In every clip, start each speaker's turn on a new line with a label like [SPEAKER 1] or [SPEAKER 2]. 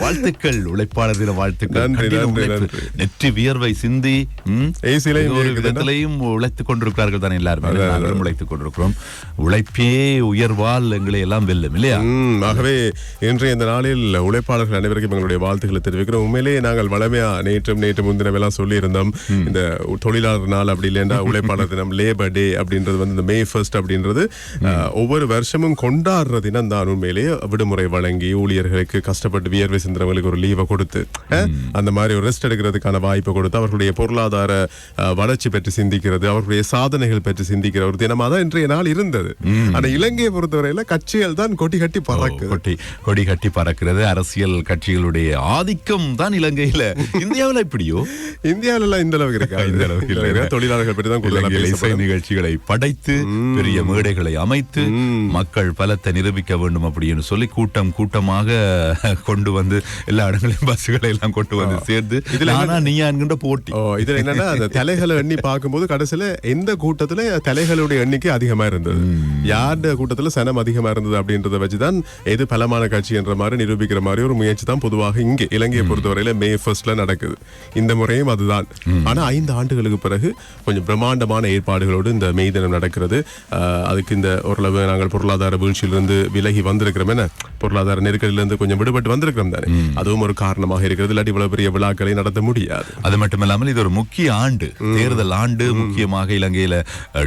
[SPEAKER 1] வாழ்த்துக்கள் உழைப்பாளர் தின வாழ்த்துக்கள். நெற்றி வியர்வை சிந்தி ஒரு? விதத்திலையும் உழைத்துக் கொண்டிருக்கிறார்கள் தானே எல்லாருமே. நாங்களும் உழைத்துக் கொண்டிருக்கிறோம். உழைப்பே உயர்வால் எங்களை எல்லாம் வெல்லும் இல்லையா?
[SPEAKER 2] ஆகவே இன்றைய இந்த நாளில் உழைப்பாளர்கள் அனைவருக்கும் எங்களுடைய வாழ்த்துக்களை தெரிவிக்கிறோம். உண்மையிலேயே நாங்கள் வளமையா நேற்றும் நேற்று முன்தினம் எல்லாம் சொல்லியிருந்தோம். இந்த தொழிலாளர் நாள் அப்படி இல்லைன்னா உழைப்பாளர் தினம் லேபர் டே அப்படின்றது வந்து இந்த மே ஃபர்ஸ்ட் அப்படின்றது ஒவ்வொரு வருஷமும் கொண்டாடுற தினம் தான் உண்மையிலேயே விடுமுறை வழங்கி ஊழியர்களுக்கு கஷ்டப்பட்டு வியர்வை சிந்துறவங்களுக்கு ஒரு லீவை கொடுத்து அந்த மாதிரி ஒரு ரெஸ்ட் எடுக்கிறதுக்கான வாய்ப்பை கொடுத்து அவர்களுடைய பொருளாதார வளர்ச்சி பற்றி சிந்திக்கிறது அவர்களுடைய சாதனைகள் பற்றி சிந்திக்கிற ஒரு தினமா தான் இன்றைய நாள் இருந்தது. ஆனா இலங்கையை பொறுத்தவரையில கட்சிகள் தான் கொடி கட்டி பறக்குது.
[SPEAKER 1] கொடி கொடி கட்டி பறக்கிறது. அரசியல் கட்சிகளுடைய ஆதிக்கம் தான் இலங்கையில. இந்தியாவுல இப்படியோ?
[SPEAKER 2] இந்தியாவில இந்த அளவுக்கு இருக்கா
[SPEAKER 1] இந்த அளவுக்கு
[SPEAKER 2] தொழிலாளர்கள் பற்றி தான்
[SPEAKER 1] இசை. நிகழ்ச்சிகளை படைத்து பெரிய மேடைகளை அமைத்து மக்கள் பலத்தை நிரூபிக்க வேண்டும் அப்படின்னு சொல்லி கூட்டம் கூட்டமாக கொண்டு வந்து எல்லா இடங்களையும் பஸ்ஸுகளை எல்லாம் கொண்டு வந்து சேர்ந்து
[SPEAKER 2] இதுல
[SPEAKER 1] நானா நீயா என்கின்ற போட்டி.
[SPEAKER 2] ஓ இதுல என்னன்னா அந்த தலைகளை எண்ணி பார்க்கும்போது கடைசியில எந்த கூட்டத்துல தலைகளுடைய எண்ணிக்கை அதிகமா இருந்தது? யாருடைய கூட்டத்துல சனம் அதிகமா இருந்தது அப்படின்றத வச்சுதான் எது பலமான கட்சி என்ற மாதிரி நிரூபிக்கிற மாதிரி ஒரு முயற்சி தான் பொதுவாக இங்கே இலங்கையை பொறுத்தவரையில மே ஃபர்ஸ்ட்ல நடக்குது. இந்த முறையும் அதுதான். ஆனா ஐந்து ஆண்டுகளுக்கு பிறகு கொஞ்சம் பிரம்மாண்டமான ஏற்பாடுகளோடு இந்த மே தினம் நடக்கிறது. அதுக்கு இந்த ஓரளவு நாங்கள் பொருளாதார வீழ்ச்சியிலிருந்து விலகி வந்திருக்கிறோம். என்ன? பொருளாதார நெருக்கடியிலிருந்து கொஞ்சம் விடுபட்டு வந்திருக்கிறோம். தானே அதுவும் ஒரு காரணமாக இருக்கிறது இல்லாட்டி இவ்வளவு பெரிய விழாக்களை நடத்த முடியாது.
[SPEAKER 1] அது மட்டுமில்லாமல் இது ஒரு முக்கிய ஆண்டு தேர்தல் ஆண்டு முக்கியமாக இலங்கையில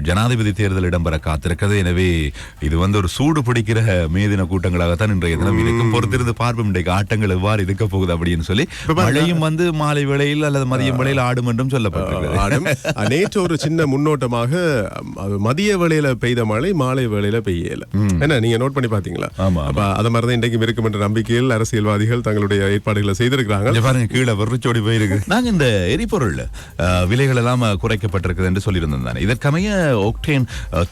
[SPEAKER 1] ஜனாதிபதி தேர்தல் இடம்பெற காத்திருக்கிறது. எனவே இது வந்து ஒரு சூடு பிடிக்கிற மேதின கூட்டங்களாகத்தான் இன்றைய தினம் இருக்கும். பொறுத்திருந்து பார்ப்போம் இன்றைக்கு ஆட்டங்கள் எவ்வாறு இருக்க போகுது அப்படின்னு சொல்லி. மழையும் வந்து மாலை வேளையில் அல்லது மதியம் வேளையில் ஆடும் என்றும் சொல்லப்பட்டிருக்கிறது.
[SPEAKER 2] நேற்று ஒரு சின்ன முன்னோட்டமாக மதிய வேளையில பெய்த மழை மாலை வேளையில பெய்யல. என்ன நீங்க நோட் பண்ணி பாத்தீங்களா
[SPEAKER 1] ஆமா,
[SPEAKER 2] அப்ப அத மாதிரி தான் இன்றைக்கும் இருக்கும் என்ற நம்பிக்கையில் அரசியல்வாதிகள் தங்களுடைய ஏற்பாடுகளை செய்திருக்கிறாங்க
[SPEAKER 1] பாருங்க கீழே வெறிச்சோடி போயிருக்கு. நாங்க இந்த எரிபொருள் விலைகள் எல்லாம் குறைக்கப்பட்டிருக்குது என்று சொல்லியிருந்தோம் தானே. இதற்கமைய ஒக்டேன்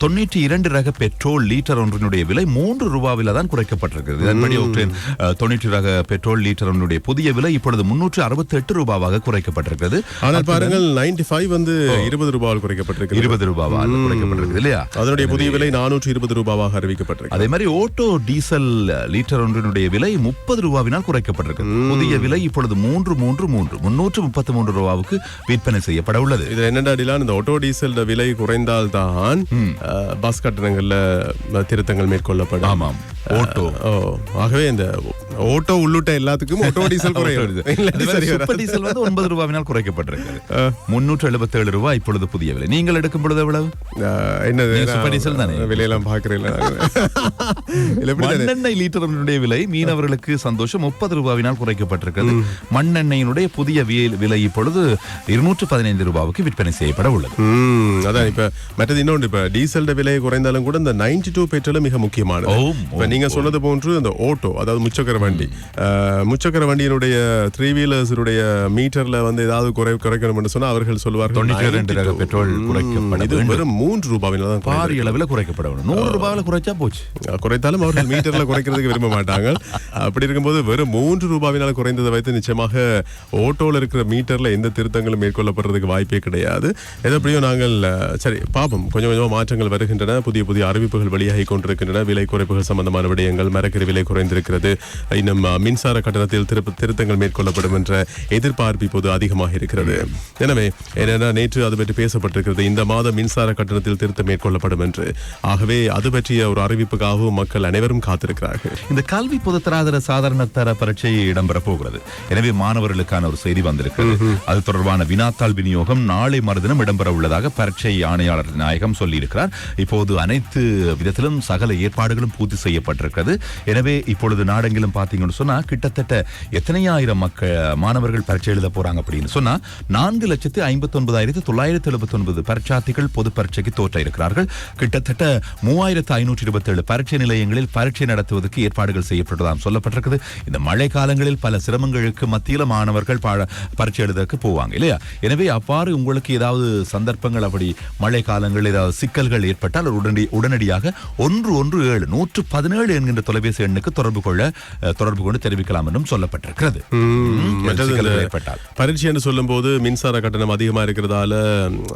[SPEAKER 1] தொண்ணூற்றி இரண்டு ரக பெட்ரோல் லீட்டர் ஒன்றினுடைய விலை மூன்று ரூபாவில தான் குறைக்கப்பட்டிருக்கிறது இதன்படி ஒக்டேன் தொண்ணூற்றி ரக பெட்ரோல் லீட்டர் ஒன்றினுடைய புதிய விலை இப்பொழுது முன்னூற்று அறுபத்தி எட்டு ரூபாவாக குறைக்கப்பட்டிருக்கிறது.
[SPEAKER 2] ஆனால் பாருங்கள் 95 வந்து இருபது ரூபாயில் குறைக்கப்பட்டிருக்கு
[SPEAKER 1] இருபது ரூபாவால் குறைக்கப்பட்டிருக்கிறது இல்லையா?
[SPEAKER 2] அதனுடைய புதிய விலை நானூற்றி இருபது ரூபாவாக அறிவிக்கப்பட்டிருக்கு
[SPEAKER 1] அதே மாதிரி ஓட்டோ டீசல் லீட்டர் ஒன்றினுடைய விலை முப்பது ரூபாவினால் குறைக்கப்பட்டிருக்கு புதிய விலை இப்பொழுது மூன்று மூன்று மூன்று முன்னூற்று முப்பத்தி மூன்று ரூபாவுக்கு விற்பனை செய்யப்பட உள்ளது.
[SPEAKER 2] இதுல என்னடா இந்த ஆட்டோ டீசல் விலை குறைந்தால்தான் பஸ் கட்டணங்கள்ல திருத்தங்கள் மேற்கொள்ளப்படும்.
[SPEAKER 1] ஆமாம். ஓட்டோ.
[SPEAKER 2] ஓ ஆகவே இந்த ஓட்டோ உள்ளிட்ட எல்லாத்துக்கும் ஆட்டோ டீசல்.
[SPEAKER 1] சூப்பர் டீசல் வந்து ஒன்பது ரூபாவினால் குறைக்கப்பட்டிருக்கிறது. முன்னூற்று எழுபத்தி ஏழு ரூபாய் இப்பொழுது புதிய விலை. நீங்கள் எடுக்கும் பொழுது எவ்வளவு?
[SPEAKER 2] என்னது?
[SPEAKER 1] super diesel தானே?
[SPEAKER 2] விலையெல்லாம் தானே?
[SPEAKER 1] மண்ணெண்ணெய் லிட்டரினுடைய விலை மீனவர்களுக்கு சந்தோஷம் முப்பது ரூபாவினால் குறைக்கப்பட்டிருக்கிறது. மண்ணெண்ணெயினுடைய புதிய விலை இப்பொழுது இருநூற்று பதினைந்து ரூபாவுக்கு விற்பனை செய்யப்பட உள்ளது.
[SPEAKER 2] அதான் இப்ப மற்றது இன்னொன்று இப்ப டீசல் விலை குறைந்தாலும் கூட இந்த 92 டூ பெட்ரோல் மிக முக்கியமானது.
[SPEAKER 1] ஓம்,
[SPEAKER 2] இப்ப நீங்க சொன்னது போன்று இந்த ஓட்டோ அதாவது முச்சக்கர வண்டி. முச்சக்கர வண்டியினுடைய த்ரீ வீலர்ஸுடைய மீட்டர்ல வந்து ஏதாவது குறை குறைக்கணும்னு சொன்னா அவர்கள்
[SPEAKER 1] தொண்ணூற்றி
[SPEAKER 2] 92.
[SPEAKER 1] பெட்ரோல் குறைக்கப்பட.
[SPEAKER 2] வெறும் மூன்று ரூபாவில தான்.
[SPEAKER 1] பாரிய அளவில் குறைக்கப்பட வேண்டும் நூறு ரூபாயில குறைச்சா போச்சு.
[SPEAKER 2] குறைத்தாலும் அவர்கள் மீட்டர்ல குறைக்கிறதுக்கு விரும்ப மாட்டாங்க. அப்படி இருக்கும்போது வெறும் மூன்று ரூபாவினால் குறைந்ததை வைத்து நிச்சயமாக ஓட்டோல இருக்கிற மீட்டர்ல எந்த திருத்தங்களும் மேற்கொள்ளப்படுறதுக்கு வாய்ப்பே கிடையாது. எது எப்படியோ நாங்கள் சரி பாப்போம். கொஞ்சம் கொஞ்சமா மாற்றங்கள் வருகின்றன. புதிய புதிய அறிவிப்புகள் வெளியாகி கொண்டிருக்கின்றன. விலை குறைப்புகள் சம்பந்தமான விடயங்கள் மரக்கறி விலை குறைந்திருக்கிறது. இன்னும் மின்சார கட்டணத்தில் திருத்தங்கள் மேற்கொள்ளப்படும் என்ற எதிர்பார்ப்பு இப்போது அதிகமாக இருக்கிறது. எனவே என்னன்னா நேற்று அது பற்றி பேசப்பட்டிருக்கிறது. இந்த மாதம் மின்சார கட்டணத்தில் திருத்தம் மேற்கொள்ளப்படும் என்று. ஆகவே அது பற்றிய ஒரு அறிவிப்புக்காகவும் மக்கள் அனைவரும் காத்திருக்கிறார்கள்.
[SPEAKER 1] இந்த கல்வி பொதுத்தராதர சாதாரண தர பரீட்சை இடம்பெற போகிறது. எனவே மாணவர்களுக்கான ஒரு செய்தி வந்திருக்கிறது. அது தொடர்பான வினாத்தாள் விநியோகம் நாளை மறுதினம் இடம்பெற உள்ளதாக பரீட்சை ஆணையாளர் நாயகம் சொல்லியிருக்கிறார். இப்போது அனைத்து விதத்திலும் சகல ஏற்பாடுகளும் பூர்த்தி அறிவிக்கப்பட்டிருக்கிறது எனவே இப்பொழுது நாடெங்கிலும் பார்த்தீங்கன்னு சொன்னா கிட்டத்தட்ட எத்தனையாயிரம் மக்கள் மாணவர்கள் பரீட்சை எழுத போறாங்க அப்படின்னு சொன்னா நான்கு லட்சத்து ஐம்பத்தி ஒன்பதாயிரத்து தொள்ளாயிரத்து எழுபத்தி ஒன்பது பரீட்சார்த்திகள் பொது பரீட்சைக்கு தோற்ற இருக்கிறார்கள். கிட்டத்தட்ட மூவாயிரத்து ஐநூற்றி இருபத்தி ஏழு பரீட்சை நிலையங்களில் பரீட்சை நடத்துவதற்கு ஏற்பாடுகள் செய்யப்பட்டதாம் சொல்லப்பட்டிருக்குது. இந்த மழை காலங்களில் பல சிரமங்களுக்கு மத்தியில மாணவர்கள் பரீட்சை எழுதற்கு போவாங்க இல்லையா? எனவே அவ்வாறு உங்களுக்கு ஏதாவது சந்தர்ப்பங்கள் அப்படி மழை காலங்களில் ஏதாவது சிக்கல்கள் ஏற்பட்டால் உடனடி உடனடியாக ஒன்று ஒன்று ஏழு நூற்று பதினேழு பதினேழு என்கின்ற தொலைபேசி எண்ணுக்கு தொடர்பு கொள்ள தொடர்பு கொண்டு தெரிவிக்கலாம் என்றும் சொல்லப்பட்டிருக்கிறது
[SPEAKER 2] பரீட்சை என்று சொல்லும்போது மின்சார கட்டணம் அதிகமா இருக்கிறதால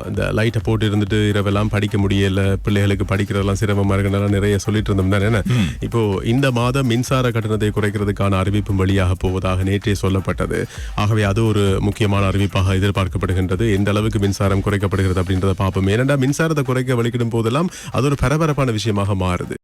[SPEAKER 2] இந்த லைட்டை போட்டு இருந்துட்டு இரவெல்லாம் படிக்க முடியல பிள்ளைகளுக்கு படிக்கிறதெல்லாம் சிரமமா இருக்குன்னு நிறைய சொல்லிட்டு இருந்தோம் தானே? இப்போ இந்த மாதம் மின்சார கட்டணத்தை குறைக்கிறதுக்கான அறிவிப்பும் வெளியாக போவதாக நேற்றே சொல்லப்பட்டது. ஆகவே அது ஒரு முக்கியமான அறிவிப்பாக எதிர்பார்க்கப்படுகின்றது. எந்த அளவுக்கு மின்சாரம் குறைக்கப்படுகிறது அப்படின்றத பார்ப்போம். ஏனென்றா மின்சாரத்தை குறைக்க வலிக்கிடும் போதெல்லாம் அது ஒரு பரபரப்பான விஷயமாக மாறுது.